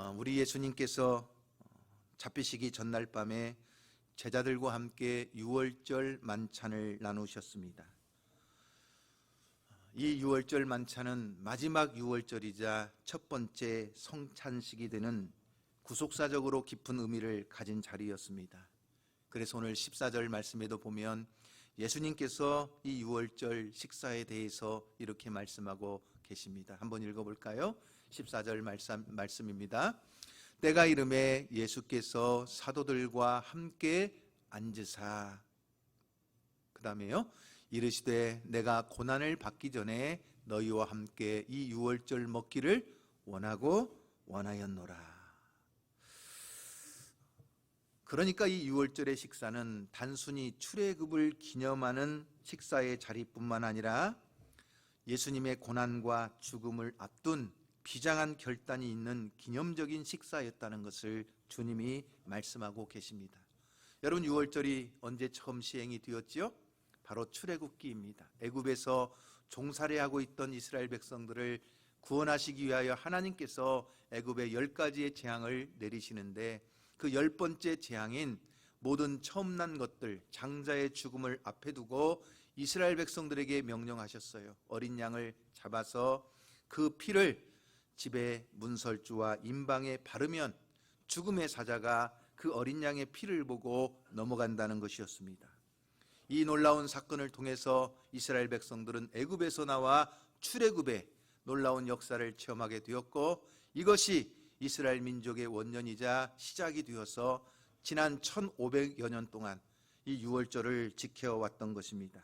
어, 우리 예수님께서 잡히시기 전날 밤에 제자들과 함께 유월절 만찬을 나누셨습니다. 이 유월절 만찬은 마지막 유월절이자 첫 번째 성찬식이 되는 구속사적으로 깊은 의미를 가진 자리였습니다. 그래서 오늘 14절 말씀에도 보면 예수님께서 이 유월절 식사에 대해서 이렇게 말씀하고 계십니다. 한번 읽어 볼까요? 14절 말씀, 말씀입니다. 때가 이름에 예수께서 사도들과 함께 앉으사. 그 다음에요. 이르시되 내가 고난을 받기 전에 너희와 함께 이 유월절 먹기를 원하고 원하였노라. 그러니까 이 유월절의 식사는 단순히 출애굽을 기념하는 식사의 자리뿐만 아니라 예수님의 고난과 죽음을 앞둔 비장한 결단이 있는 기념적인 식사였다는 것을 주님이 말씀하고 계십니다. 여러분 유월절이 언제 처음 시행이 되었지요? 바로 출애굽기입니다. 애굽에서 종살이하고 있던 이스라엘 백성들을 구원하시기 위하여 하나님께서 애굽에 열 가지의 재앙을 내리시는데 그 열 번째 재앙인 모든 처음 난 것들 장자의 죽음을 앞에 두고 이스라엘 백성들에게 명령하셨어요. 어린 양을 잡아서 그 피를 집에 문설주와 임방에 바르면 죽음의 사자가 그 어린 양의 피를 보고 넘어간다는 것이었습니다. 이 놀라운 사건을 통해서 이스라엘 백성들은 애굽에서 나와 출애굽의 놀라운 역사를 체험하게 되었고 이것이 이스라엘 민족의 원년이자 시작이 되어서 지난 1500여 년 동안 이 유월절을 지켜왔던 것입니다.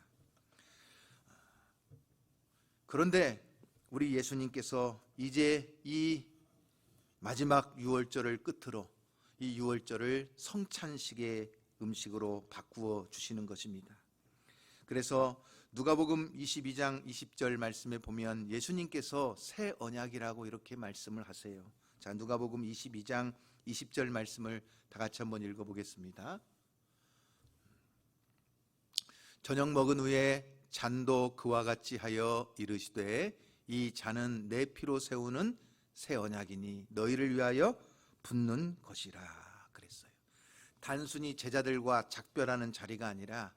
그런데 우리 예수님께서 이제 이 마지막 유월절을 끝으로 이 유월절을 성찬식의 음식으로 바꾸어 주시는 것입니다. 그래서 누가복음 22장 20절 말씀에 보면 예수님께서 새 언약이라고 이렇게 말씀을 하세요. 자, 누가복음 22장 20절 말씀을 다 같이 한번 읽어 보겠습니다. 저녁 먹은 후에 잔도 그와 같이 하여 이르시되 이 잔은 내 피로 세우는 새 언약이니 너희를 위하여 붓는 것이라 그랬어요. 단순히 제자들과 작별하는 자리가 아니라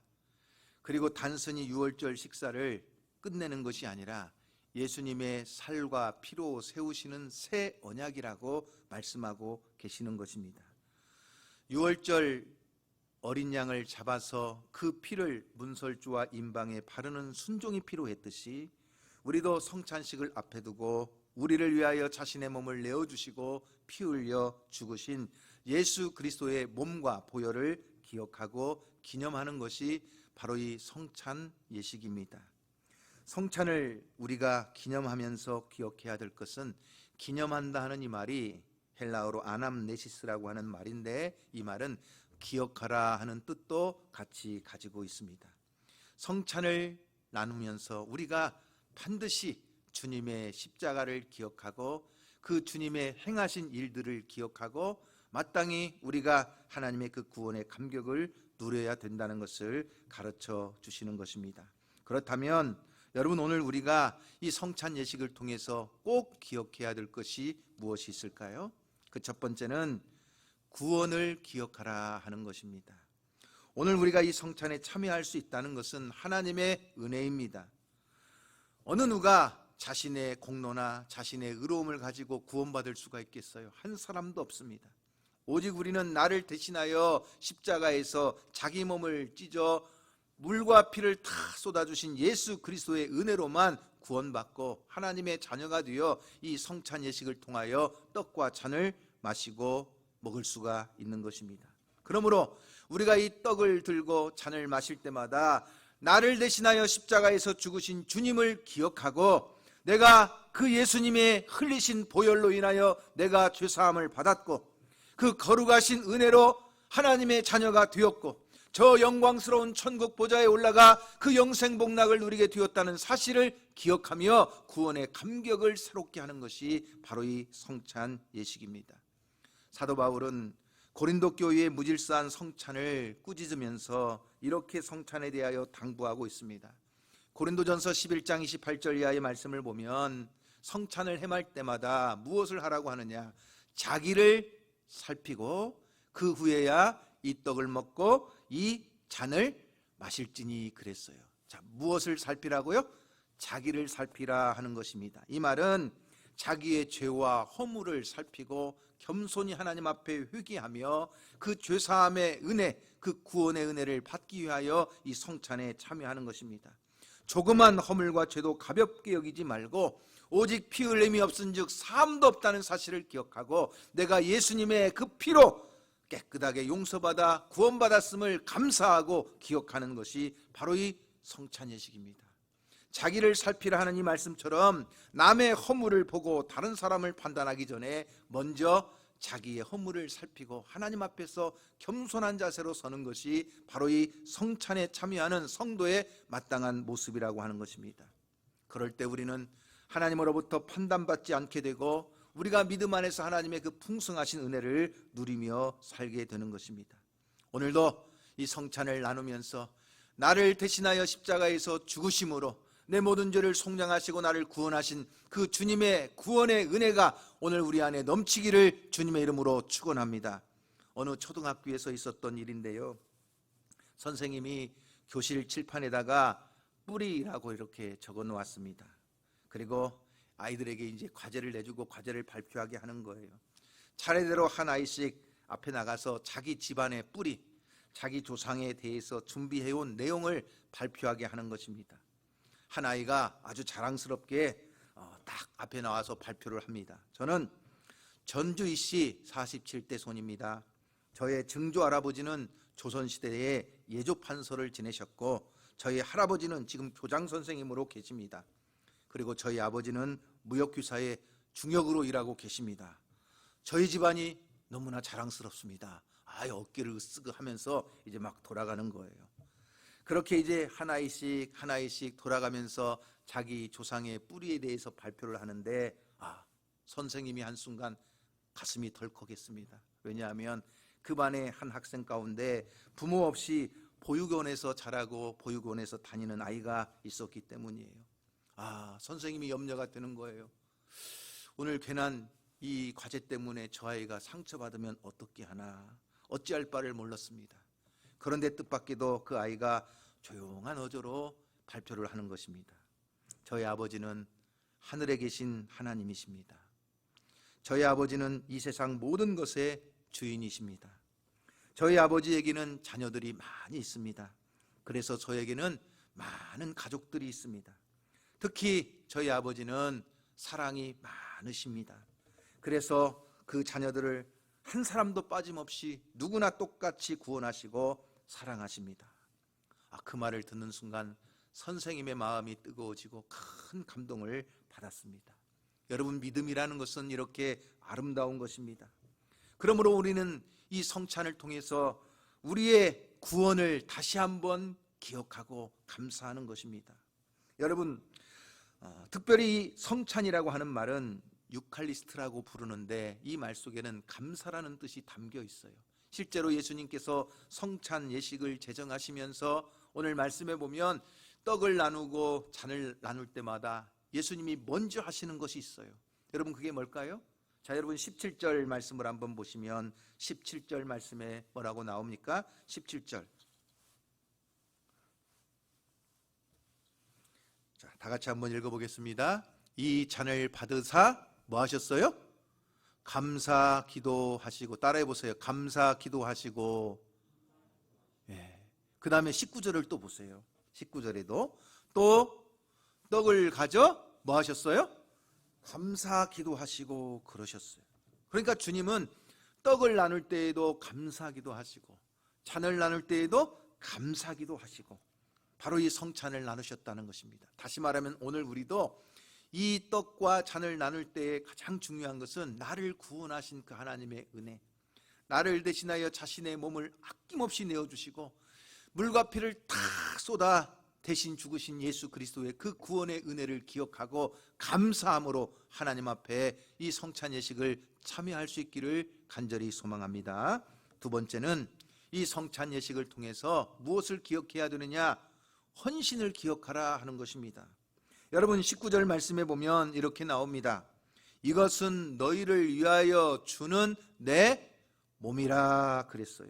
그리고 단순히 유월절 식사를 끝내는 것이 아니라 예수님의 살과 피로 세우시는 새 언약이라고 말씀하고 계시는 것입니다. 유월절 어린 양을 잡아서 그 피를 문설주와 임방에 바르는 순종이 필요했듯이 우리도 성찬식을 앞에 두고 우리를 위하여 자신의 몸을 내어 주시고 피 흘려 죽으신 예수 그리스도의 몸과 보혈을 기억하고 기념하는 것이 바로 이 성찬 예식입니다. 성찬을 우리가 기념하면서 기억해야 될 것은 기념한다 하는 이 말이 헬라어로 아남네시스라고 하는 말인데 이 말은 기억하라 하는 뜻도 같이 가지고 있습니다. 성찬을 나누면서 우리가 반드시 주님의 십자가를 기억하고 그 주님의 행하신 일들을 기억하고 마땅히 우리가 하나님의 그 구원의 감격을 누려야 된다는 것을 가르쳐 주시는 것입니다. 그렇다면 여러분 오늘 우리가 이 성찬 예식을 통해서 꼭 기억해야 될 것이 무엇이 있을까요? 그 첫 번째는 구원을 기억하라 하는 것입니다. 오늘 우리가 이 성찬에 참여할 수 있다는 것은 하나님의 은혜입니다. 어느 누가 자신의 공로나 자신의 의로움을 가지고 구원받을 수가 있겠어요? 한 사람도 없습니다. 오직 우리는 나를 대신하여 십자가에서 자기 몸을 찢어 물과 피를 다 쏟아주신 예수 그리스도의 은혜로만 구원받고 하나님의 자녀가 되어 이 성찬 예식을 통하여 떡과 잔을 마시고 먹을 수가 있는 것입니다. 그러므로 우리가 이 떡을 들고 잔을 마실 때마다 나를 대신하여 십자가에서 죽으신 주님을 기억하고 내가 그 예수님의 흘리신 보혈로 인하여 내가 죄사함을 받았고 그 거룩하신 은혜로 하나님의 자녀가 되었고 저 영광스러운 천국 보좌에 올라가 그 영생 복락을 누리게 되었다는 사실을 기억하며 구원의 감격을 새롭게 하는 것이 바로 이 성찬 예식입니다. 사도 바울은 고린도 교회의 무질서한 성찬을 꾸짖으면서 이렇게 성찬에 대하여 당부하고 있습니다. 고린도전서 11장 28절 이하의 말씀을 보면 성찬을 행할 때마다 무엇을 하라고 하느냐? 자기를 살피고 그 후에야 이 떡을 먹고 이 잔을 마실지니 그랬어요. 자, 무엇을 살피라고요? 자기를 살피라 하는 것입니다. 이 말은 자기의 죄와 허물을 살피고 겸손히 하나님 앞에 회개하며 그 죄사함의 은혜, 그 구원의 은혜를 받기 위하여 이 성찬에 참여하는 것입니다. 조그만 허물과 죄도 가볍게 여기지 말고 오직 피 흘림이 없은즉 사함도 없다는 사실을 기억하고 내가 예수님의 그 피로 깨끗하게 용서받아 구원받았음을 감사하고 기억하는 것이 바로 이 성찬 예식입니다. 자기를 살피라 하는 이 말씀처럼 남의 허물을 보고 다른 사람을 판단하기 전에 먼저 자기의 허물을 살피고 하나님 앞에서 겸손한 자세로 서는 것이 바로 이 성찬에 참여하는 성도의 마땅한 모습이라고 하는 것입니다. 그럴 때 우리는 하나님으로부터 판단받지 않게 되고 우리가 믿음 안에서 하나님의 그 풍성하신 은혜를 누리며 살게 되는 것입니다. 오늘도 이 성찬을 나누면서 나를 대신하여 십자가에서 죽으심으로 내 모든 죄를 속량하시고 나를 구원하신 그 주님의 구원의 은혜가 오늘 우리 안에 넘치기를 주님의 이름으로 축원합니다. 어느 초등학교에서 있었던 일인데요. 선생님이 교실 칠판에다가 뿌리라고 이렇게 적어 놓았습니다. 그리고 아이들에게 이제 과제를 내주고 과제를 발표하게 하는 거예요. 차례대로 한 아이씩 앞에 나가서 자기 집안의 뿌리, 자기 조상에 대해서 준비해온 내용을 발표하게 하는 것입니다. 한 아이가 아주 자랑스럽게 어, 딱 앞에 나와서 발표를 합니다. 저는 전주 이 씨 47대 손입니다. 저의 증조 할아버지는 조선시대에 예조 판서를 지내셨고 저희 할아버지는 지금 교장 선생님으로 계십니다. 그리고 저희 아버지는 무역규사의 중역으로 일하고 계십니다. 저희 집안이 너무나 자랑스럽습니다. 아, 어깨를 으쓱 하면서 이제 막 돌아가는 거예요. 그렇게 이제 하나이씩 하나이씩 돌아가면서 자기 조상의 뿌리에 대해서 발표를 하는데 아, 선생님이 한 순간 가슴이 덜컥했습니다. 왜냐하면 그 반의 한 학생 가운데 부모 없이 보육원에서 자라고 보육원에서 다니는 아이가 있었기 때문이에요. 아, 선생님이 염려가 되는 거예요. 오늘 괜한 이 과제 때문에 저 아이가 상처받으면 어떻게 하나 어찌할 바를 몰랐습니다. 그런데 뜻밖에도 그 아이가 조용한 어조로 발표를 하는 것입니다. 저희 아버지는 하늘에 계신 하나님이십니다. 저희 아버지는 이 세상 모든 것의 주인이십니다. 저희 아버지에게는 자녀들이 많이 있습니다. 그래서 저에게는 많은 가족들이 있습니다. 특히 저희 아버지는 사랑이 많으십니다. 그래서 그 자녀들을 한 사람도 빠짐없이 누구나 똑같이 구원하시고 사랑하십니다. 아, 그 말을 듣는 순간 선생님의 마음이 뜨거워지고 큰 감동을 받았습니다. 여러분 믿음이라는 것은 이렇게 아름다운 것입니다. 그러므로 우리는 이 성찬을 통해서 우리의 구원을 다시 한번 기억하고 감사하는 것입니다. 여러분 어, 특별히 이 성찬이라고 하는 말은 유칼리스트라고 부르는데 이 말 속에는 감사라는 뜻이 담겨 있어요. 실제로 예수님께서 성찬 예식을 제정하시면서 오늘 말씀해 보면 떡을 나누고 잔을 나눌 때마다 예수님이 먼저 하시는 것이 있어요. 여러분 그게 뭘까요? 자, 여러분 17절 말씀을 한번 보시면 17절 말씀에 뭐라고 나옵니까? 17절. 자, 다 같이 한번 읽어 보겠습니다. 이 잔을 받으사 뭐 하셨어요? 감사 기도하시고 따라해 보세요. 감사 기도하시고 예. 그다음에 19절을 또 보세요. 19절에도 또 떡을 가져 뭐 하셨어요? 감사 기도하시고 그러셨어요. 그러니까 주님은 떡을 나눌 때에도 감사 기도 하시고 잔을 나눌 때에도 감사 기도 하시고 바로 이 성찬을 나누셨다는 것입니다. 다시 말하면 오늘 우리도 이 떡과 잔을 나눌 때 가장 중요한 것은 나를 구원하신 그 하나님의 은혜, 나를 대신하여 자신의 몸을 아낌없이 내어주시고 물과 피를 다 쏟아 대신 죽으신 예수 그리스도의 그 구원의 은혜를 기억하고 감사함으로 하나님 앞에 이 성찬 예식을 참여할 수 있기를 간절히 소망합니다. 두 번째는 이 성찬 예식을 통해서 무엇을 기억해야 되느냐? 헌신을 기억하라 하는 것입니다. 여러분 19절 말씀에 보면 이렇게 나옵니다. 이것은 너희를 위하여 주는 내 몸이라 그랬어요.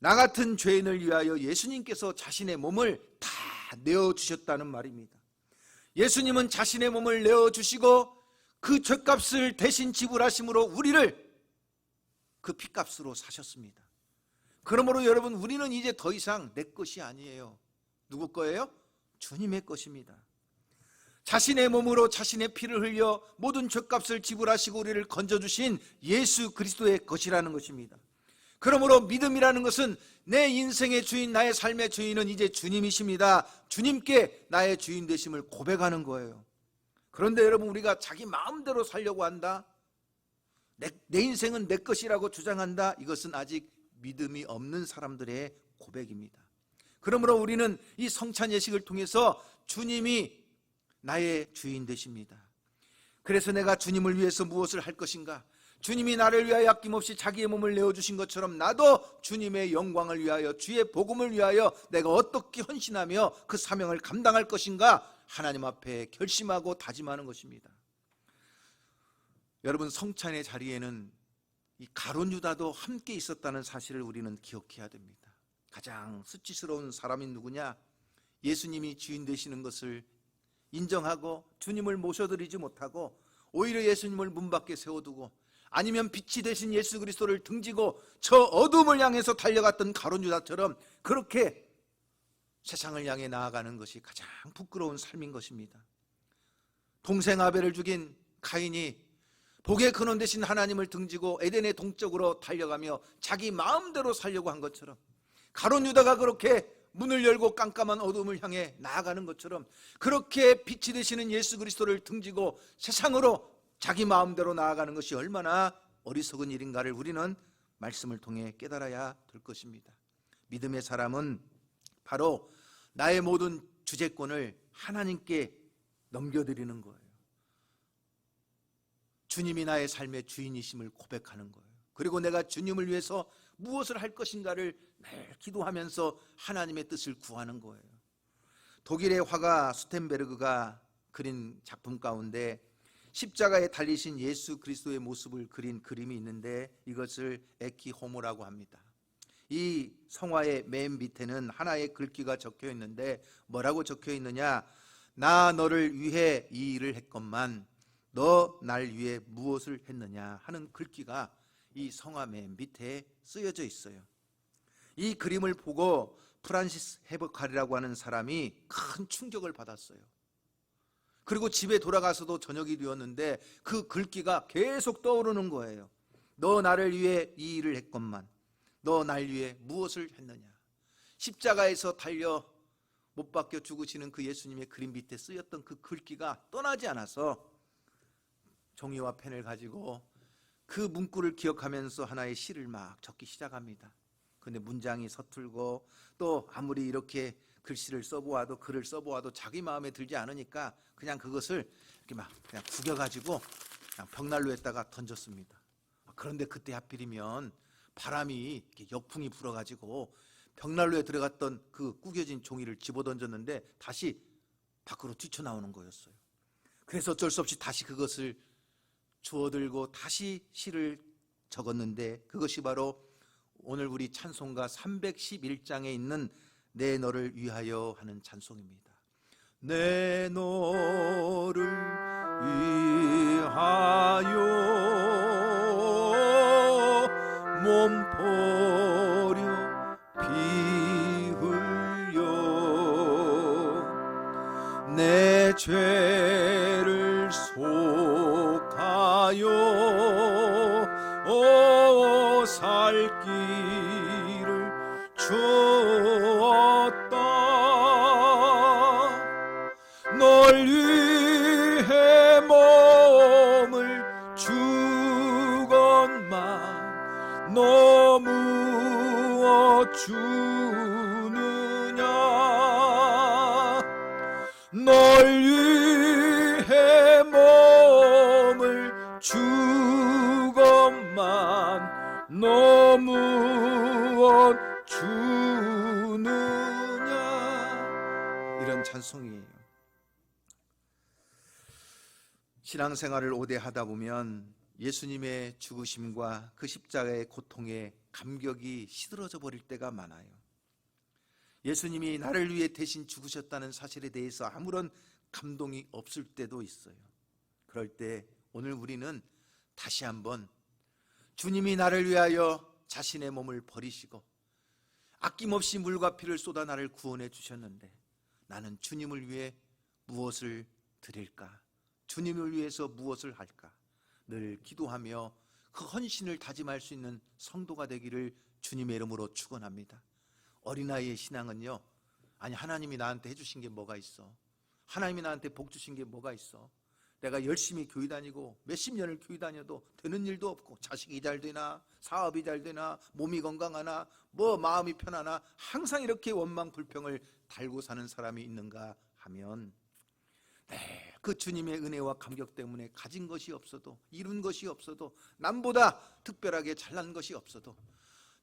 나 같은 죄인을 위하여 예수님께서 자신의 몸을 다 내어 주셨다는 말입니다. 예수님은 자신의 몸을 내어 주시고 그 죄값을 대신 지불하심으로 우리를 그 피값으로 사셨습니다. 그러므로 여러분 우리는 이제 더 이상 내 것이 아니에요. 누구 거예요? 주님의 것입니다. 자신의 몸으로 자신의 피를 흘려 모든 죄값을 지불하시고 우리를 건져 주신 예수 그리스도의 것이라는 것입니다. 그러므로 믿음이라는 것은 내 인생의 주인, 나의 삶의 주인은 이제 주님이십니다. 주님께 나의 주인 되심을 고백하는 거예요. 그런데 여러분 우리가 자기 마음대로 살려고 한다. 내, 내 인생은 내 것이라고 주장한다. 이것은 아직 믿음이 없는 사람들의 고백입니다. 그러므로 우리는 이 성찬 예식을 통해서 주님이 나의 주인 되십니다. 그래서 내가 주님을 위해서 무엇을 할 것인가? 주님이 나를 위하여 아낌없이 자기의 몸을 내어주신 것처럼 나도 주님의 영광을 위하여 주의 복음을 위하여 내가 어떻게 헌신하며 그 사명을 감당할 것인가? 하나님 앞에 결심하고 다짐하는 것입니다. 여러분 성찬의 자리에는 이 가론 유다도 함께 있었다는 사실을 우리는 기억해야 됩니다. 가장 수치스러운 사람이 누구냐? 예수님이 주인 되시는 것을 인정하고 주님을 모셔드리지 못하고 오히려 예수님을 문 밖에 세워두고 아니면 빛이 되신 예수 그리스도를 등지고 저 어둠을 향해서 달려갔던 가론 유다처럼 그렇게 세상을 향해 나아가는 것이 가장 부끄러운 삶인 것입니다. 동생 아벨을 죽인 카인이 복의 근원 되신 하나님을 등지고 에덴의 동쪽으로 달려가며 자기 마음대로 살려고 한 것처럼 가론 유다가 그렇게 문을 열고 깜깜한 어둠을 향해 나아가는 것처럼 그렇게 빛이 되시는 예수 그리스도를 등지고 세상으로 자기 마음대로 나아가는 것이 얼마나 어리석은 일인가를 우리는 말씀을 통해 깨달아야 될 것입니다. 믿음의 사람은 바로 나의 모든 주재권을 하나님께 넘겨드리는 거예요. 주님이 나의 삶의 주인이심을 고백하는 거예요. 그리고 내가 주님을 위해서 무엇을 할 것인가를 매일 기도하면서 하나님의 뜻을 구하는 거예요. 독일의 화가 수텐베르그가 그린 작품 가운데 십자가에 달리신 예수 그리스도의 모습을 그린 그림이 있는데 이것을 에키호모라고 합니다. 이 성화의 맨 밑에는 하나의 글귀가 적혀 있는데 뭐라고 적혀 있느냐? 나 너를 위해 이 일을 했건만 너 날 위해 무엇을 했느냐 하는 글귀가 이 성화 맨 밑에 쓰여져 있어요. 이 그림을 보고 프란시스 헤버칼이라고 하는 사람이 큰 충격을 받았어요. 그리고 집에 돌아가서도 저녁이 되었는데 그 글귀가 계속 떠오르는 거예요. 너 나를 위해 이 일을 했건만 너 날 위해 무엇을 했느냐? 십자가에서 달려 못 박혀 죽으시는 그 예수님의 그림 밑에 쓰였던 그 글귀가 떠나지 않아서 종이와 펜을 가지고 그 문구를 기억하면서 하나의 시를 막 적기 시작합니다. 근데 문장이 서툴고 또 아무리 이렇게 글씨를 써보아도 글을 써보아도 자기 마음에 들지 않으니까 그냥 그것을 이렇게 막 그냥 구겨가지고 그냥 벽난로에다가 던졌습니다. 그런데 그때 하필이면 바람이 역풍이 불어가지고 벽난로에 들어갔던 그 구겨진 종이를 집어 던졌는데 다시 밖으로 뛰쳐나오는 거였어요. 그래서 어쩔 수 없이 다시 그것을 주워들고 다시 시를 적었는데 그것이 바로 오늘 우리 찬송가 311장에 있는 내 너를 위하여 하는 찬송입니다. 내 너를 위하여 몸포려 피 흘려 내 죄 오 살기를 주었다. 널 위해 몸을 주건만 너 무엇 주 찬송이에요. 신앙생활을 오래 하다 보면 예수님의 죽으심과 그 십자가의 고통에 감격이 시들어져 버릴 때가 많아요. 예수님이 나를 위해 대신 죽으셨다는 사실에 대해서 아무런 감동이 없을 때도 있어요. 그럴 때 오늘 우리는 다시 한번 주님이 나를 위하여 자신의 몸을 버리시고 아낌없이 물과 피를 쏟아 나를 구원해 주셨는데 나는 주님을 위해 무엇을 드릴까? 주님을 위해서 무엇을 할까? 늘 기도하며 그 헌신을 다짐할 수 있는 성도가 되기를 주님의 이름으로 축원합니다. 어린아이의 신앙은요. 아니 하나님이 나한테 해 주신 게 뭐가 있어? 하나님이 나한테 복 주신 게 뭐가 있어? 내가 열심히 교회 다니고 몇십 년을 교회 다녀도 되는 일도 없고 자식이 잘 되나 사업이 잘 되나 몸이 건강하나 뭐 마음이 편하나 항상 이렇게 원망 불평을 달고 사는 사람이 있는가 하면 네, 그 주님의 은혜와 감격 때문에 가진 것이 없어도 이룬 것이 없어도 남보다 특별하게 잘난 것이 없어도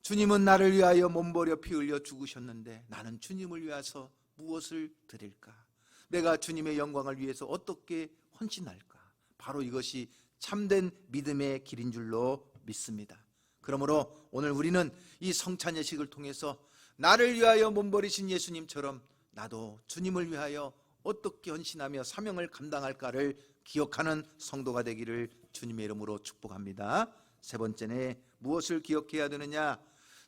주님은 나를 위하여 몸버려 피 흘려 죽으셨는데 나는 주님을 위해서 무엇을 드릴까? 내가 주님의 영광을 위해서 어떻게 헌신할까? 바로 이것이 참된 믿음의 길인 줄로 믿습니다. 그러므로 오늘 우리는 이 성찬 예식을 통해서 나를 위하여 몸버리신 예수님처럼 나도 주님을 위하여 어떻게 헌신하며 사명을 감당할까를 기억하는 성도가 되기를 주님의 이름으로 축복합니다. 세 번째는 무엇을 기억해야 되느냐?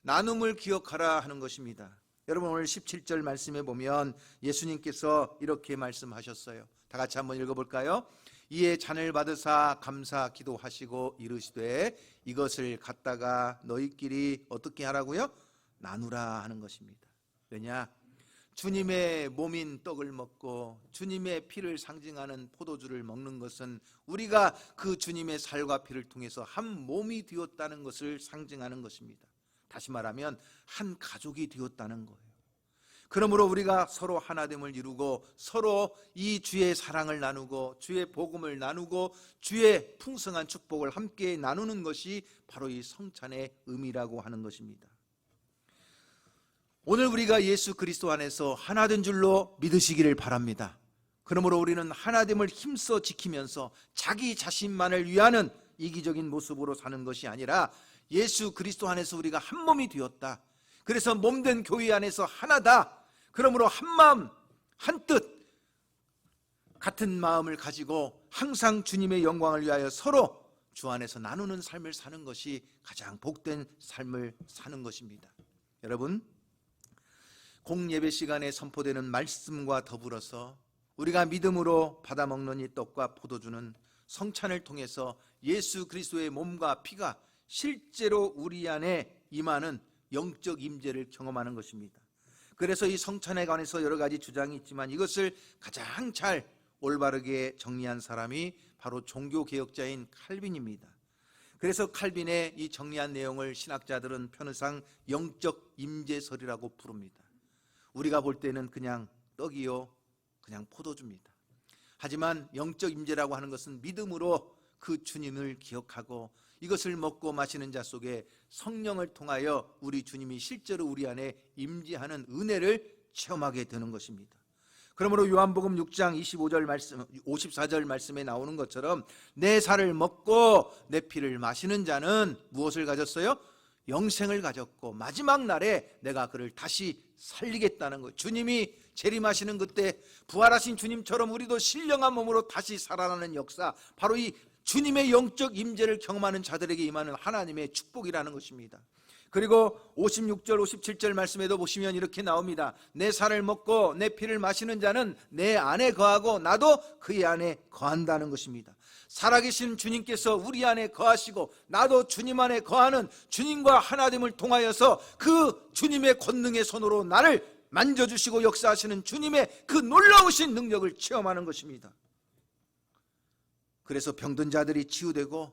나눔을 기억하라 하는 것입니다. 여러분 오늘 17절 말씀에 보면 예수님께서 이렇게 말씀하셨어요. 다 같이 한번 읽어볼까요? 이에 잔을 받으사 감사 기도하시고 이르시되 이것을 갖다가 너희끼리 어떻게 하라고요? 나누라 하는 것입니다. 왜냐? 주님의 몸인 떡을 먹고 주님의 피를 상징하는 포도주를 먹는 것은 우리가 그 주님의 살과 피를 통해서 한 몸이 되었다는 것을 상징하는 것입니다. 다시 말하면 한 가족이 되었다는 거예요. 그러므로 우리가 서로 하나됨을 이루고 서로 이 주의 사랑을 나누고 주의 복음을 나누고 주의 풍성한 축복을 함께 나누는 것이 바로 이 성찬의 의미라고 하는 것입니다. 오늘 우리가 예수 그리스도 안에서 하나 된 줄로 믿으시기를 바랍니다. 그러므로 우리는 하나됨을 힘써 지키면서 자기 자신만을 위하는 이기적인 모습으로 사는 것이 아니라 예수 그리스도 안에서 우리가 한 몸이 되었다. 그래서 몸된 교회 안에서 하나다. 그러므로 한 마음, 한 뜻, 같은 마음을 가지고 항상 주님의 영광을 위하여 서로 주 안에서 나누는 삶을 사는 것이 가장 복된 삶을 사는 것입니다. 여러분, 공예배 시간에 선포되는 말씀과 더불어서 우리가 믿음으로 받아먹는 이 떡과 포도주는 성찬을 통해서 예수 그리스도의 몸과 피가 실제로 우리 안에 임하는 영적 임재를 경험하는 것입니다. 그래서 이 성찬에 관해서 여러 가지 주장이 있지만 이것을 가장 잘 올바르게 정리한 사람이 바로 종교 개혁자인 칼빈입니다. 그래서 칼빈의 이 정리한 내용을 신학자들은 편의상 영적 임재설이라고 부릅니다. 우리가 볼 때는 그냥 떡이요, 그냥 포도주입니다. 하지만 영적 임재라고 하는 것은 믿음으로 그 주님을 기억하고 이것을 먹고 마시는 자 속에 성령을 통하여 우리 주님이 실제로 우리 안에 임재하는 은혜를 체험하게 되는 것입니다. 그러므로 요한복음 6장 25절 말씀 54절 말씀에 나오는 것처럼 내 살을 먹고 내 피를 마시는 자는 무엇을 가졌어요? 영생을 가졌고 마지막 날에 내가 그를 다시 살리겠다는 것. 주님이 재림하시는 그때 부활하신 주님처럼 우리도 신령한 몸으로 다시 살아나는 역사. 바로 이 주님의 영적 임재를 경험하는 자들에게 임하는 하나님의 축복이라는 것입니다. 그리고 56절 57절 말씀에도 보시면 이렇게 나옵니다. 내 살을 먹고 내 피를 마시는 자는 내 안에 거하고 나도 그의 안에 거한다는 것입니다. 살아계신 주님께서 우리 안에 거하시고 나도 주님 안에 거하는 주님과 하나됨을 통하여서 그 주님의 권능의 손으로 나를 만져주시고 역사하시는 주님의 그 놀라우신 능력을 체험하는 것입니다. 그래서 병든 자들이 치유되고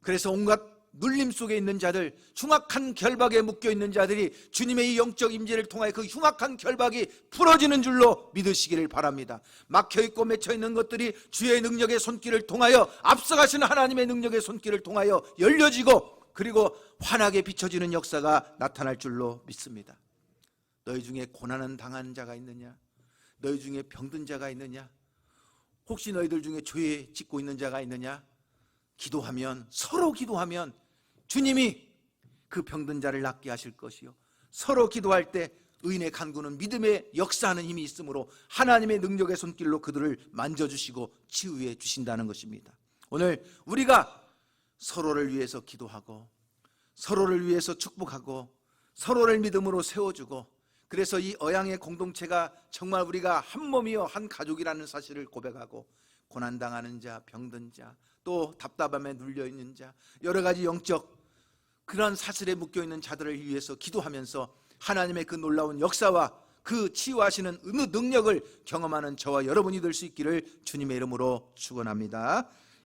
그래서 온갖 눌림 속에 있는 자들, 흉악한 결박에 묶여 있는 자들이 주님의 이 영적 임재를 통하여 그 흉악한 결박이 풀어지는 줄로 믿으시기를 바랍니다. 막혀 있고 맺혀 있는 것들이 주의 능력의 손길을 통하여 앞서가시는 하나님의 능력의 손길을 통하여 열려지고 그리고 환하게 비춰지는 역사가 나타날 줄로 믿습니다. 너희 중에 고난은 당한 자가 있느냐? 너희 중에 병든 자가 있느냐? 혹시 너희들 중에 죄 짓고 있는 자가 있느냐? 기도하면 서로 기도하면 주님이 그 병든 자를 낫게 하실 것이요 서로 기도할 때 의인의 간구는 믿음의 역사하는 힘이 있으므로 하나님의 능력의 손길로 그들을 만져주시고 치유해 주신다는 것입니다. 오늘 우리가 서로를 위해서 기도하고 서로를 위해서 축복하고 서로를 믿음으로 세워주고 그래서 이 어양의 공동체가 정말 우리가 한 몸이요 한 가족이라는 사실을 고백하고 고난 당하는 자, 병든 자, 또 답답함에 눌려 있는 자, 여러 가지 영적 그런 사슬에 묶여 있는 자들을 위해서 기도하면서 하나님의 그 놀라운 역사와 그 치유하시는 어느 능력을 경험하는 저와 여러분이 될 수 있기를 주님의 이름으로 축원합니다.